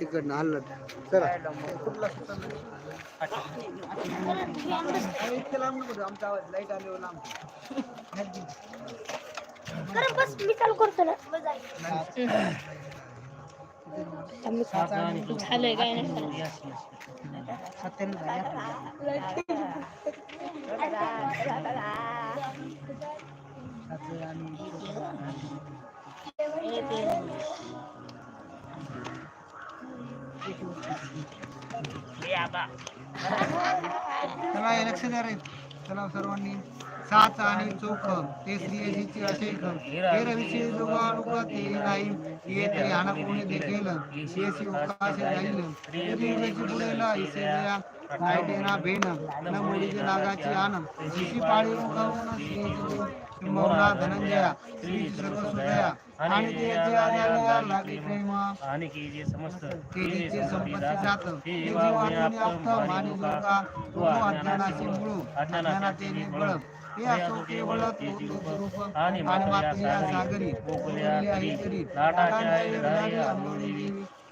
तिकडनं हल्लं चला। आमचा आवाज़ लाईट आल्यावर लांब बस मी चालू करतो ना। झालंय काय नाही चला हे लक्ष द्या रे. चला सर्वांनी. साच आणि चोख ते स्त्रियेची असे हे रविशी लोका ते नाही. ये ते हाना कोणी देखील. येसी उकाशे जाईल इंग्रजी पुढेला इसे दया. काय देना बेन न मुलीचे नागाची आन शिशी पाळी रुकावून श्री श्री सर्व सुदया आणि ते जे आल्या लागे प्रेमा आणि की जे समस्त केलीचे संपत्ती जात ते जीव आप्त मानी जोगा तो अज्ञानाचे मूळ अज्ञानाचे निबळ ते असो केवळ तो रूप आणि मात्र या सागरी गोकुल्या ऐकरी लाटाच्या हृदय अमोली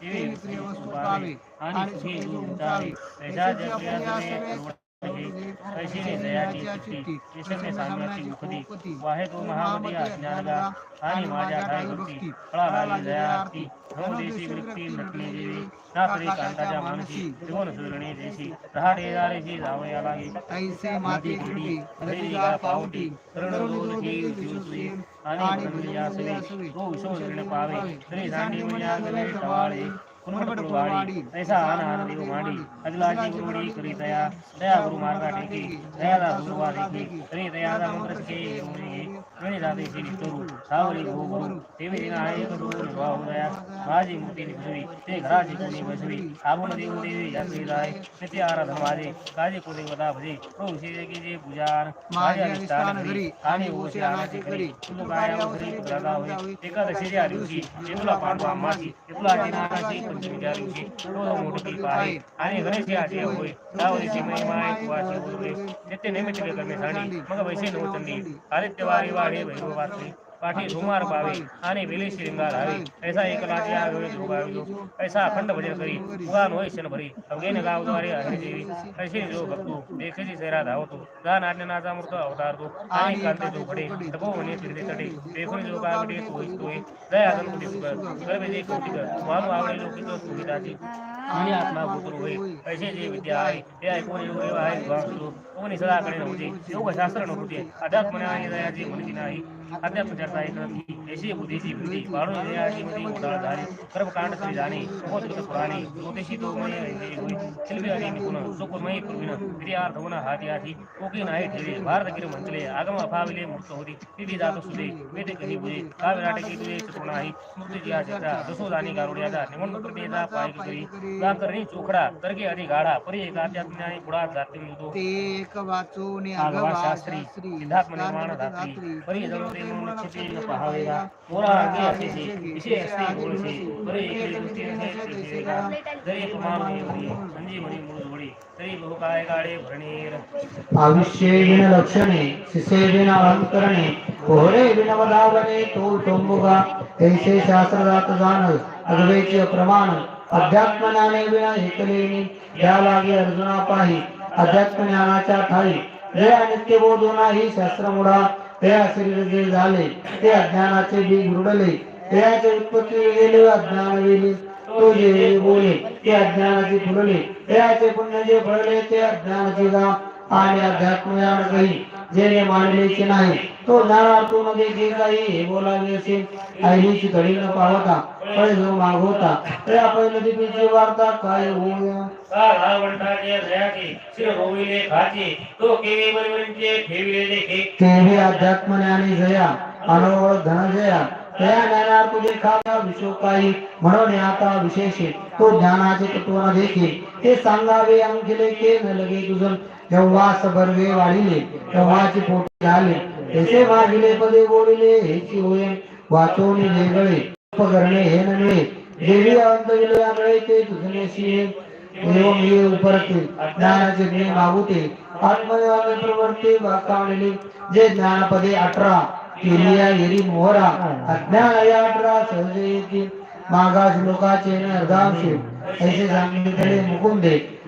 देवी प्रिय वस्तू पावे आणि सुखी उंचावे त्याच्या जगल्या कैशिनी दयाची चिठ्ठी ईश्वरने सांगण्याची मुखती वाहे तो महामती आणि माझ्या काही भक्ती फळा लागली नवदेशी वृत्ती नटली देवी। ना कांताच्या मानसी त्रिभुवन सुरणी देशी। रहाडे दारेशी जावया लागे ऐसे माती कृती रतिका पावटी तरुण की जीवसुई आणि ब्रह्मया सवे तो शोधणे पावे। तरी दांडी मुनिया गवे टवाळे ಕುರುಮಡ ಕುರುಮಾಡಿ ಐಸಾ ಆನ ನೀವು ಮಾಡಿ ಅದಿಲಾಜಿ ಗುರುಮಡಿ ಕರಿ ದಯಾ ದಯಾ ಗುರು ಮಾರ್ಗ ಟೇಕಿ ದಯಾದ ಗುರುವಾದಿ ಕರಿ ದಯಾದ ಮಂತ್ರಕ್ಕೆ ಗುರುಮಡಿ आन देव मांडी अजलाची गुरुडी करी दया दया गुरु मार्गा टेकी दयादा गुरुवा देखी तरी दयादा मंत्र के मुनी गणी दाते श्री तरू सावरी गो गुरु देवी दिना आहे करू भाऊ दया माझी मूर्ती निघवी ते घराची कोणी बसवी आपण देव देवी यात्री जाय नित्य आराधन माझे काजे कोणी वदा भजे प्रभू श्री की जे पूजान माझे अधिष्ठान घरी आणि ओशी आणाची करी तुझं काय अवघडी तुला होई एकादशीच्या दिवशी तुला पांडवा मासी तुला दिनाची पंचमीच्या दिवशी रोज मोठी पाहे आणि गणेश याचे होय त्यावरीची महिमा आहे वाची उरले नित्य नैमित्य करण्यासाठी मग वैसे नवचंडी आदित्यवारी वाढे वैभव वाचले पाठी धुमार पावे आणि वेले श्रींगार हवे ऐसा एकलाची आगवे जोगाविलो ऐसा अखंड भजन करी उगान होय शन भरी अवघेन गावद्वारे हरी देवी ऐसे जो भक्तो देखेची सेरा धावतो गान आज्ञानाचा मूर्त अवतारतो आणि कांते जो घडे तपोवने फिरते तडे देखून जो गावडे तोय तोय दया गणपती सुगर गर्भे जे कौतिक मानू आवडे लोकित सुविधाची आणि आत्मा पुत्र होय ऐसे जे विद्या आहे ते ऐकून योग आहे वासुरो कोणी सदाकडे नव्हते योग शास्त्र नव्हते अध्यात्म आणि दयाची मुलगी नाही अध्यात्म चर्चा एक रथी ऐशी बुद्धीची वृत्ती वाढून दयाची मती उडाळ झाली कर्मकांड तरी जाणे मोदकृत पुराणे ज्योतिषी तो मय होय शिल्पी आणि निपुण सुकुर्मयी पूर्वीन होणं हाती हाती कोकी नाही ठेवे भारत गिर म्हटले आगम अभाविले मूर्त होती तिथे जात सुदे वेद कही बुजे का विराट की तुझे चुकणं आहे स्मृतीची आशेचा दसोदानी गारुड्याचा निवडणूक प्रक्रियेचा पाय करी का करणी चोखडा तर्के अधि गाढा परी एक अध्यात्म आणि पुढा जाती मिळतो ते एक वाचून अगवा शास्त्री सिद्धात्म निर्माण धात्री परी जणू ते म्हणून लक्षते न पहावेगा मोरा आगे असेचे विषय असते गोळसे परी एके दृष्टी असे सेवेगा जरी प्रमाण होई संजीवनी मूळ जोडी तरी बहुकाय गाडे भरणीर. आयुष्ये विन लक्षणे शिसे विन अलंकरणे पोहरे विन वदावने तो टोंबुगा ऐसे शास्त्रदात जाण अगवेचे प्रमाण. अध्यात्म ज्ञाने विना हेकलेनी या लागे अर्जुना पाही अध्यात्म ज्ञानाच्या ठाई. जे अनित्य बोधो नाही शास्त्र मुडा. ते शरीर जे झाले ते अज्ञानाचे बी रुडले त्याचे उत्पत्ती गेले अज्ञान वेली तो जे बोले ते अज्ञानाचे फुलले त्याचे पुण्य जे फळले ते अज्ञानाचे गाव आणि अध्यात्म काही. जेणे मानलेचे नाही. तो ज्ञानातून मध्ये जे काही हे बोलावे असेल आईची घडी न पावता फळे जो मागवता. त्या पहिल्या दिपीची वार्ता काय होऊया? का वंटाचे दयाचे शिर रोविले खाचे. तो केवी बरोबरींचे ठेविले देखे तेही अध्यात्म ज्ञानी जया अनोळ धन जया त्या ज्ञानात तुझे खाता विशो काही. म्हणून आता विशेष तो ज्ञानाचे तत्व न देखे. ते सांगावे अंकिले के न लगे तुझं जेव्हा बर्वे वाढिले तेव्हाची पोटी झाले. तसे मागिले पदे बोलिले हेची होय वाचवणे वेगळे उपकरणे हे नव्हे देवी अनंत ते तुझनेशी एवं हे उपरते. ज्ञानाचे ज्ञे मागुते. आत्मदेवाने प्रवर्ते वाकावलेले जे ज्ञानपदे अठरा केलिया येरी मोहरा. अज्ञान या अठरा सहज येते. मागास लोकाचे न अर्धांशे. ऐसे सांगितले मुकुंदे.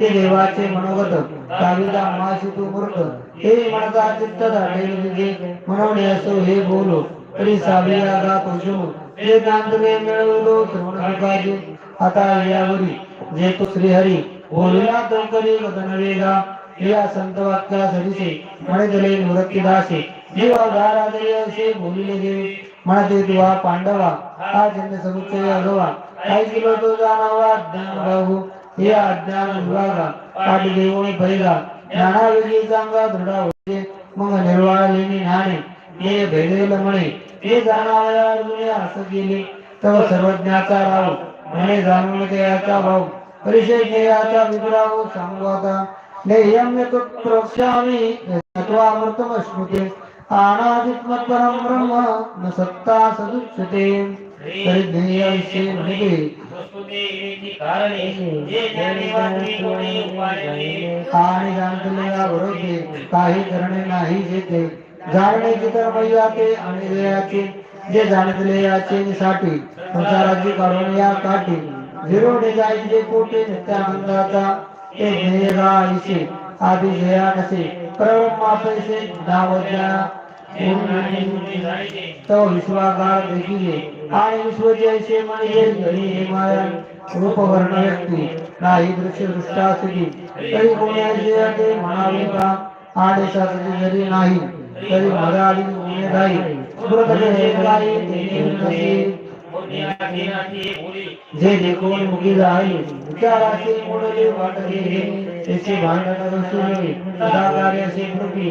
ते देवाचे मनोगत काविदा माशी तू मूर्ख हे मनाचा चित्त दाटेल तुझे म्हणून असो हे बोलो तरी साबिया गात होशो हे तांत्रे मिळवलो श्रवण सुखाचे आता यावरी जे तो श्रीहरी बोलिला तो करी वदन वेगा या संत वाक्या सरिसे म्हणतले निवृत्तीदासे. जीव अवधारा दे असे बोलिले देव म्हणते तुवा पांडवा हा जन्म समुच्चय अगवा. काही किलो तो जाणावा ज्ञान बाहू. हे अज्ञान विभागा पाठी देवणी पहिला ज्ञानावेगी चांगला दृढ होते मग निर्वाळलेली ज्ञाने हे भेदेल म्हणे. हे जाणावया अर्जुने असं केले. तव सर्वज्ञाचा राव. म्हणे जाणून देयाचा भाऊ. परिचय देयाचा विग्रह सांगू आता नेयम्य प्रक्षामी तत्वा अमृतम स्मृते अनादित्मत ब्रह्म न सत्ता सदुच्यते. तरी ध्येय विषय आणि जाणलेले बरोबर काही करणे नाही जेते जाणण्याची तर मैयाते आणि देयाचे जे जाणतले याचे साठी संसाराची काढून या काठी झिरोडे जायचे कोटे नित्यानंदाचा ते ध्येयगा आयुष्य आधी ध्येया नसे परब्रह्मा पैसे नावज्ञा तो विश्वागार देखिले आणि विश्वचे ऐसे म्हणजे घरी हे माया रूप वर्ण व्यक्ती नाही दृश्य दृष्टास्थिती तरी कोणी ऐसे ते म्हणावे का आदेशाचे जरी नाही तरी मराठी गुणे नाही सुब्रत हे काही तेने नसे जे देखून मुगी जाईल विचाराचे मोडले वाटले त्याचे भांडण नसुने सदा कार्याचे कृपी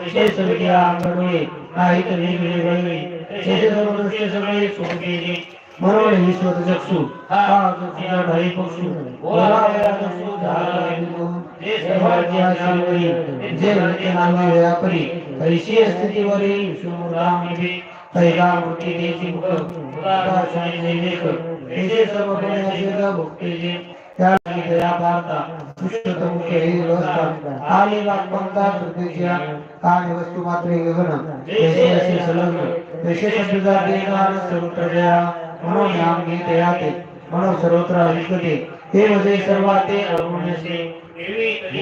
सगळे अंगडोळे नाही तर वेगळे वळवे त्याचे सगळे सोड गेले म्हणून विश्वत चक्षु हा चक्षुचा ढाई पक्षु बोलावया चक्षु झाला जे सर्वांची आशीर्वादी, जे म्हणते नामे व्यापरी ऐशी स्थितीवरील विष्णुरामिती कैला मूर्ती देशी मुख प्रकाशाने नैवेक ऐसे सर्व गुणे अशेष आणि वस्तू मात्र गगन जैसे असे संलग्न जैसे शब्दाचा देणार सर्वत्र जया म्हणून नाम घेते याते म्हणून सर्वत्र ऐकते हे म्हणजे सर्वाते अरुण्यसे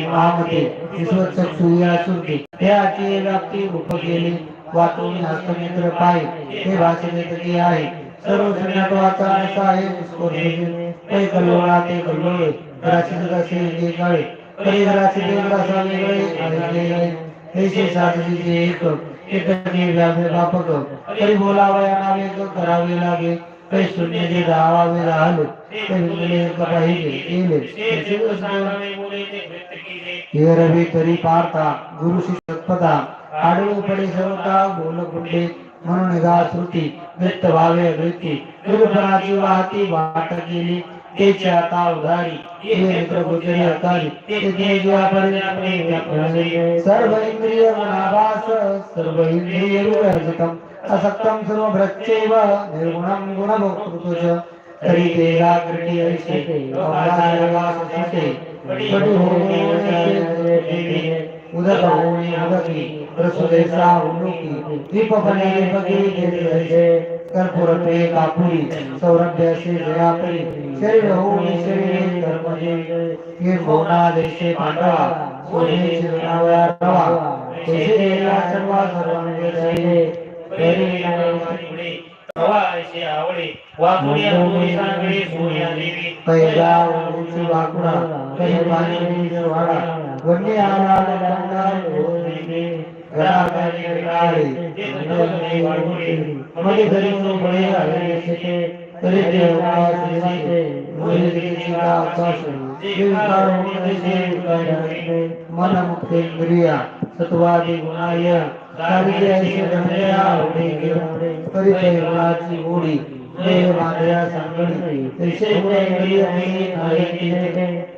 महामते विश्वचक्षुया सुरते त्याची व्याप्ती रूप केली वाचून हस्तनेत्र पाय। हे भाषेने आहे सर्व शून्यत्वाचा असा आहे निष्कोर्षे ते कल्लोळा ते कल्लोळे ग्रासी ग्रासी जे काळे तरी ग्रासी ते ग्रासा वेगळे आणि वेगळे हे साधीचे एक एकटे व्यापे व्यापक। तरी बोलावया नावे करावे लागे। ते शून्य जे धावावे राहिले। ते एक पाहिजे केले। हे रवी तरी पार्था, गुरु शिष्यपदा आडवे पडे सर्वता बोल कुंडे। म्हणून निघा श्रुती वृत्त भावे वृत्ती गुरुपणाची वाहती, वाट केली। तेची आता उधारी सर्व इंद्रिय गुणाभास सर्व इंद्रिय विवर्जितम असक्तम सर्व भ्रच्चैव निर्गुणम गुणभोक्तृतुच तरी ते जागृती ऐसे अवकाशागासुते कटु होणे उदक होणे उदकी प्रसुदेसा उन्नुकी दीपपणे दीपकी कर्पूर पे कापुरी सौरभ्य असे जयापरी शरीर होणे शरीर कर्मजे हे मोना देशे पांडवा सोने चिरणाव्या रवा तेथे या सर्व सर्वांगे उंची वाकुडा वन्य गरागारी गरारी नंदने वाड़ोरे मधे धरी तो बड़े हरे से करे देवास से मोरे दीक्षा आकाश देवकार होने से उकाय मन मुक्ति इंद्रिया सत्वादि गुणाय कार्य ऐसे रमया होने के परिचय गुणाची गोडी देव मादया संगणी ऐसे गुण इंद्रिय में नायक आकाश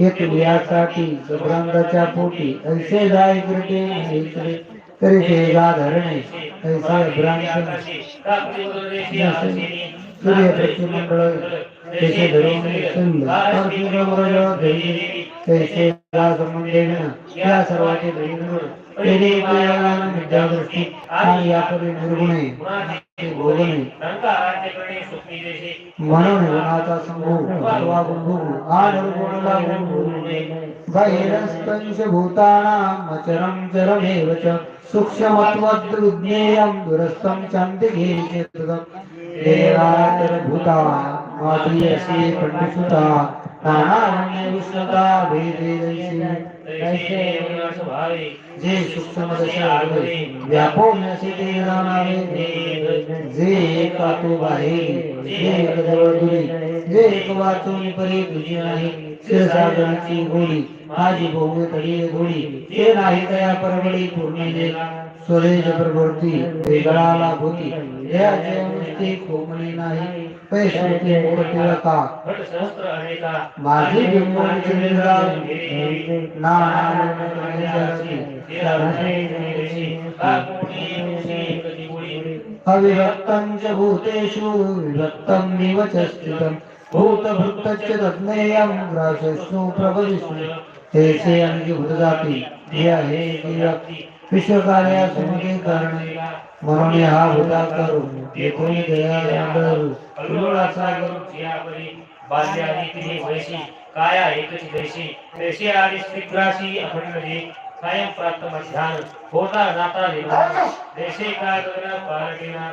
एक व्यासाठी सुभ्रांगाच्या पोटी, ऐसे जाय कृते ऐसे तरी ते धरणे ऐसे भ्रांत सूर्य पश्चिमंडळ तैसे धरून संध अर्जुन धैर्य तैसे संबंधेन या सर्वाचे धैर्य तेने उपयोगान विद्यादृष्टी आणि यापरी निर्गुणे ते देशे म्हणून गुणाचा समूह अथवा बंधू निर्गुणला बहिरस्पंच अचरं चरमेव च सूक्ष्मत्वद्विज्ञेयं दुरस्थं चान्तिघे चेतदम् देवातर भूता मातृयसी पंडितुता नानावन्य विष्णुता भेदे तैसे विनाश भावे जे सूक्ष्म दशा व्यापोन्यसी जाणावे जे एका बाहेर जे एक जवळ दुरी जे एक वाचून परी तुझी नाही। क्षीरसागराची गोडी माझी भोग परवडी पूर्ण स्वदेश प्रवृत्ती वेगळाला भूती. देहाचे नुसती खोमणी नाही. पैसे मोठे का घट सहस्त्र अनेका माझी बिंबोची निद्रा ना अविभक्तं च भूतेषु विभक्तं निव च स्थितं भूतभृत्तच्च तज्ञेयं ग्रासस्नु प्रभविष्णु. तेसे अंगीभूत जाती हे आहे ती व्यक्ती विश्वकार्यासमुखे करणे. म्हणून हा भूता करू एकूण दया कल्लोळाचा गरुड जियापरी बाल्यादी तिने वैशी, काया एकची दैशी? तैसे आदी स्त्रीग्रासी अखंड जे कायम प्राप्त मध्यान होता जाता निर्माण देशे का गगन पारकेना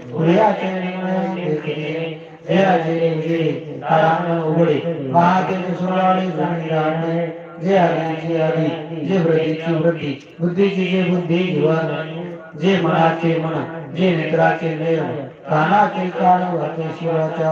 उघडे महातेज सुराळे जणी राहणे जे आदिची आदी जे वृद्धीची वृद्धी बुद्धीची जे बुद्धी जीवन जे मनाचे मन जे नेत्राचे नयन कानाचे कान वाचे शिवाच्या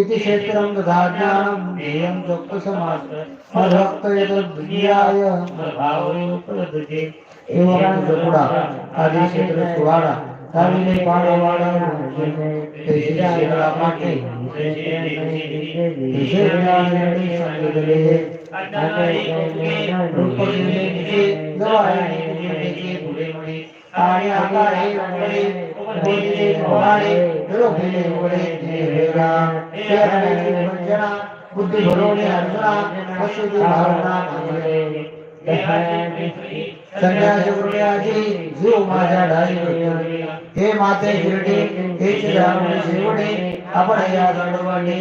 इति क्षेत्रं तथा ज्ञानं ध्येयं चोक्त समास मद्भक्त यद्विज्ञाय मद्भावोपलब्धते एवं जपुडा आदि क्षेत्र सुवाडा ताविले पाडवाडा तैसे शेकडा माटे विषय विनाने सांगितले रूपगिरीचे आकारे मंगळे उपदेशे रोखले उघडे ते वेगळा शरणे वंजना बुद्धी भरवणे अर्जुना भावना मानले संन्यास गुरुयाची जीव माझ्या ढाई होईल. हे माते गिरडे हे चिरावणे शेवटे आपण या दंडवाने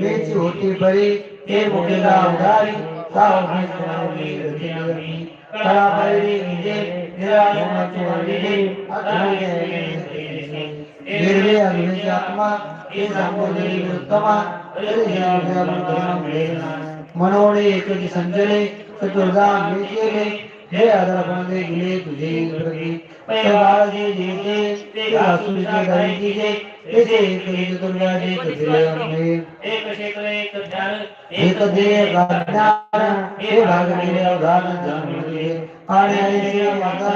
मेची होती बरी हे मुखेला उधारी साव घेतली गती आम्ही. कळा पाहिली म्हणजे निराशनाची एक संजले केले हे आदरपणे गेले तुझे प्रती पै बाळजे जेते ते आसुरीचे गायकीचे तेचे एकरी चतुर्गाचे कथिले अंगे एक क्षेत्र एक ध्यान एक देह गाज्ञान हे भाग गेले अवधान जाणले आणि ऐसे माता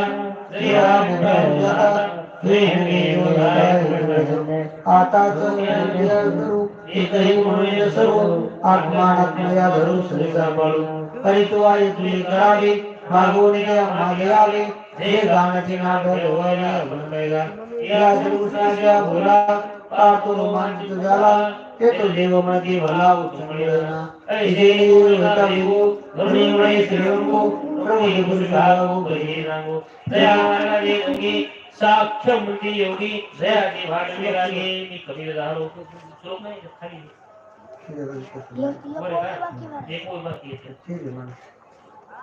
देवा मुखा उजाता हे। हे योगाय आताच करू। एकही म्हणून सर्व आत्मानात्मया धरू सरिता पाळू परित्वा तुझे करावे। मागे यावे हे गाण्याचे नाटक होवावे अभंगायला या श्रीकृष्णाच्या भोला पाहतो रोमांचित झाला हे तो देव म्हणते भला उच्चमिळना ऐसे होता धरुणी म्हणे श्रीरंगो प्रभू पुरुषागो बहिणी रांगो. दया मार्गाने योगी साक्ष मूर्ती योगी दयाची भाषणे रागे मी कबीर झालो. श्लोक नाही खाली. बरं का? एक ओळ बाकी आहे. ओ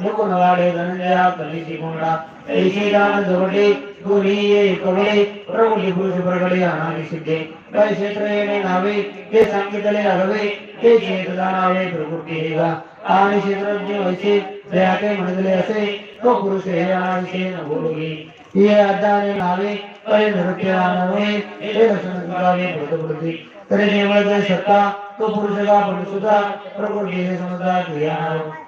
मुकुन वाडे धनंजया कलीची कोंडा ऐशी दान जवटे दोन्ही ये कवळे प्रभुली पुरुष प्रगडे अनादि सिद्धे काय क्षेत्र येणे नावे ते सांगितले हवे ते क्षेत्र जाणावे प्रकृती हे गा आणि क्षेत्रज्ञ वैसे दयाते म्हणले असे तो पुरुष हे अनाविषयी न बोलवी हे अज्ञाने नावे परे नृत्य नव्हे हे रसन करावे भूतप्रती तरी केवळ सत्ता तो पुरुष का पण सुद्धा प्रकृती हे समजा क्रिया नाव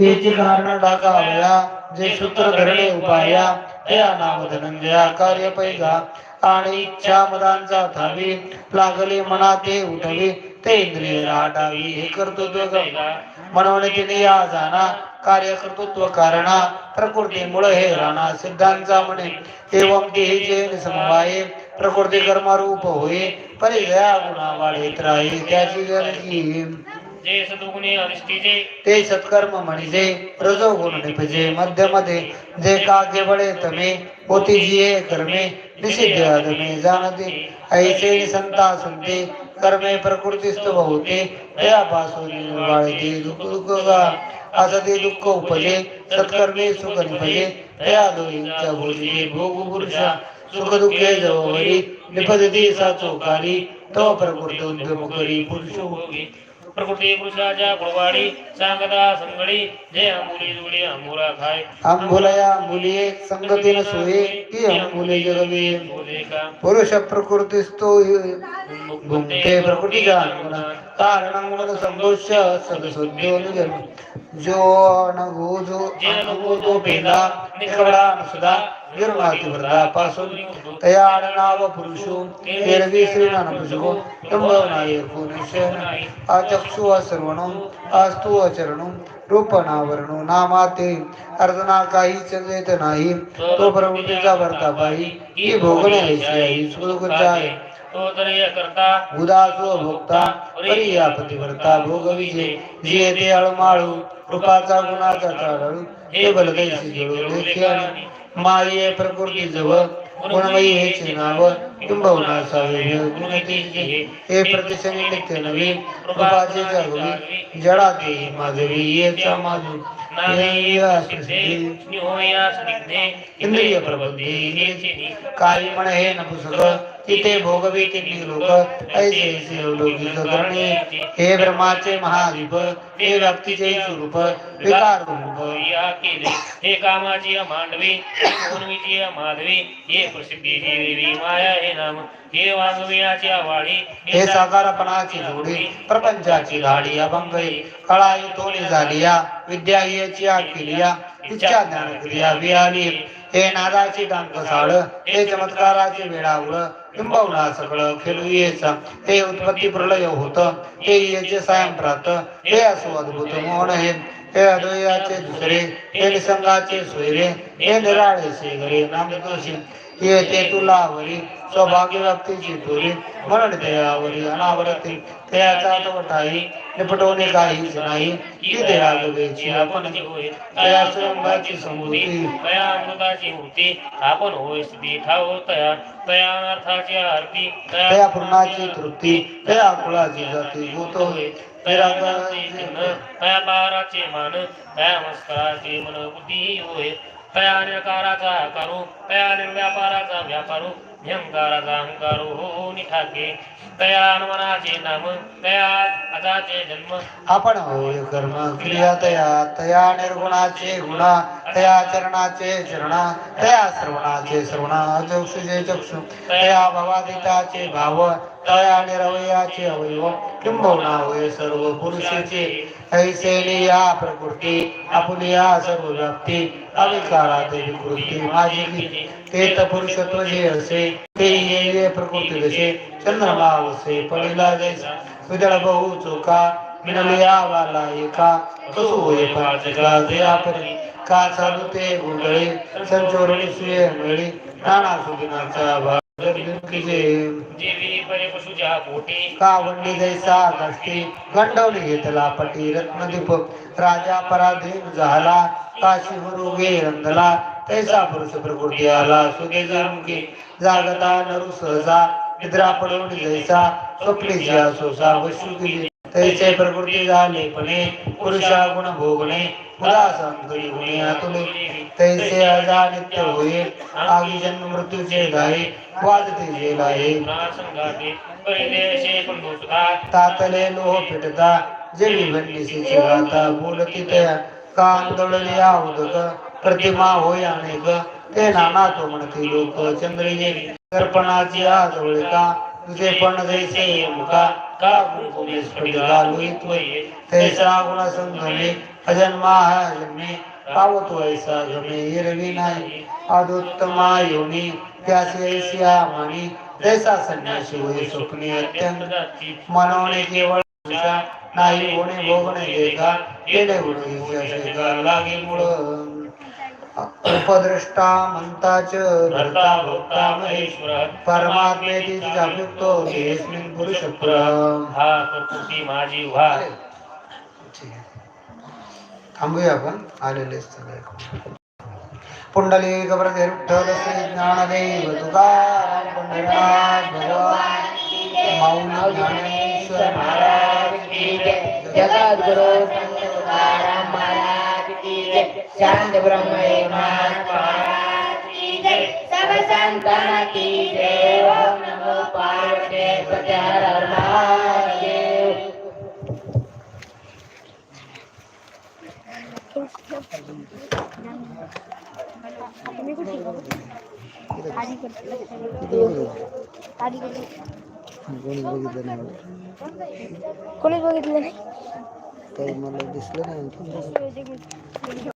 तेचे कारण टाकावया जे सूत्र धरणे उपाया हे नाम धनंजया कार्य पैगा. आणि इच्छा मदांचा थावी लागले मना ते उठवी ते इंद्रिय राटावी हे कर्तृत्व गंगा. म्हणून तिने या जाणा कार्य कर्तृत्व कारणा प्रकृती मुळ हे राणा सिद्धांचा म्हणे. एवम ते हे देहीचे समवाये प्रकृती कर्मरूप होय परिजया गुणा वाढेत राही त्याची गरजी जे सदुगुणे अधिष्ठीचे ते सत्कर्म म्हणजे रजोगुण निपजे मध्य मध्ये जे का केवळे तमे होती जिये कर्मे, निषिद्ध अधमे जाणते ऐसे संता संते, कर्मे प्रकृतीस्थ होते दयापासून वाळते, दुःख दुःख गा असते दुःख उपजे, सत्कर्मे सुख निपजे दया दोईंच्या भोजी भोग पुरुषा, सुख दुःखे जवळी निपजती सा चोकारी तो प्रकृती उद्यम करी पुरुष भोगी प्रकृती पुरुषाच्या गुळवाडी सांगता संगडी जे अमुली जुळी अंबुरा खाय। अंबुलया मुलिये संगतीन सोये की अंबुले जगवे पुरुष प्रकृतीस्तो गुंते प्रकृतीच्या अंगणात कारण संतोष सदसोद्यो निजन्म जो अनगो जो अनगो तो पेदा निकवडा सुधा गिरणाती वरदा पासून तया नाव पुरुषो एरवी श्रीनान पुरुषो तंबवनाय पुरुषेन अचक्षु असर्वणो अस्तु अचरणो, रूपनावरणो, नामाते अर्धना काही चंदेत नाही तो प्रवृत्तीचा भरता पाही, ही भोगणे ऐशी सुख आहे. तो तरी करता उदासो भोक्ता परी या पतिव्रता भोग विजय जिये ते अळमाळू रूपाचा गुणाचा चाळू हे बलदैसी जळू लेखी आणि माये प्रकृती जवळ गुणमयी हेचे नाव किंबहुना सावे गुणतेचे हे प्रतिशनी नित्य नवी कृपाचे जागवी जडा माधवी येचा माधवी इंद्रिय प्रबंधे काही म्हण हे नपुसक तिथे भोगवी लोक ऐसे ऐसे करणे हे ब्रह्माचे महादीप हे व्यक्तीचे स्वरूप विकार रूप. या केले हे कामाची मांडवी माधवी हे प्रसिद्धीची देवी माया हे नाम हे वाघवियाची वाडी हे साकारपणाची जोडी प्रपंचाची गाडी अभंग कळा तोली झाली या विद्या याची केलिया इच्छा ज्ञान क्रिया विहारी हे नादाची साळ हे चमत्काराचे वेळावळ किंबहुना सगळं खेळू येचा हे उत्पत्ती प्रलय होत. हे येचे सायं प्रात. हे असो अद्भुत मोहन हे. हे अद्वयाचे दुसरे हे निसंगाचे सोयरे. हे निराळे शेगरे नामदोषी ये ते तुला वरी सौभाग्य व्यक्तीची तुरी मरण देयावरी अनावरती तवटाही निपटवणे काहीच नाही की देहा गवेची आपण आपण जे होय तया स्वयंभाची समृद्धी तया अमृताची मूर्ती आपण होय स्थिती ठाव तया तया अनर्थाची आरती तया पूर्णाची तृप्ती तया कुळाची जाती भूत तया तयाचे चिन्ह तया पाराचे मान तया मस्कराचे मन बुद्धी होय तया निरकाराचा आकारो तया व्यापारो निहंकाराचा अहंकारो हो, हो निठाके तया अनुमनाचे नाम तया अजाचे जन्म. आपण होय कर्म क्रिया तया तया निर्गुणाचे गुणा तया चरणाचे चरणा तया श्रवणाचे श्रवणा चक्षुचे चक्षु तया भवादिताचे भाव तया निरवयाचे अवयव सर्व पुरुषाचे या प्रकृती आपुलिया सर्व व्याप्ती विकृती माझी ते तर पुरुषत्व जे असे ते ये ये प्रकृती जसे चंद्रमा असे पडिला विदळ बहु चोका मिळलिया वाला एका होय परी का चालू ते संचोरणी सुये मिळी नाना देवी परे पशुच्या पोटी कावंडी जैसा दष्टी गंडवली घेतला पटी रत्नदीप. राजा पराधीन झाला काशी हुरुगे रंधला तैसा पुरुष प्रकृती आला सुदे जरुंगी जागता नरु सहजा निद्रा पडून जैसा स्वप्नी जिया सोसा वशू गेली तैसे प्रकृती झाले पणे पुरुषा गुण भोगणे मुदा संतरी गुणे आतुले तैसे अजा नित्य होईल आगी जन्म मृत्यूचे गाये वाजते जे आहे तातले लोह पिटता जेवी भंडीसी गाता बोलती तया कांदळलिया उदक प्रतिमा होय अनेक ते नाना तो म्हणते लोक चंद्रिये दर्पणाची आजवळिका तुझे पण जैसे मुका का गुणकुमे स्फटिका लोहित वये तैसा गुण संगमे अजन्मा हा जन्मे पावतो ऐसा गमे हिरवी नाही आदोत्तमा योनी त्यासे ऐसिया मानी तैसा संन्यासी होय स्वप्ने अत्यंत मनवणे केवळ आशा, नाही होणे भोगणे देखा गेले उडे लागे मुळ उपद्रष्टा म्हणताच भरता भोगता महेश्वर परमात्मेची जागृतो हेस्मिन पुरुष हा प्रकृती माझी व्हा थांबूया आपण. आलेले सगळे. पुंडली गब्रते विठ्ठल श्री ज्ञानदेव तुकाराम पंढरीनाथ भगवान माऊली ज्ञानेश्वर महाराज की जय. जगद्गुरु संत तुकाराम महाराज जय शांत ब्रह्म की जय सब संतान की जय नमो पार्वती नाही काही मला दिसलं नाही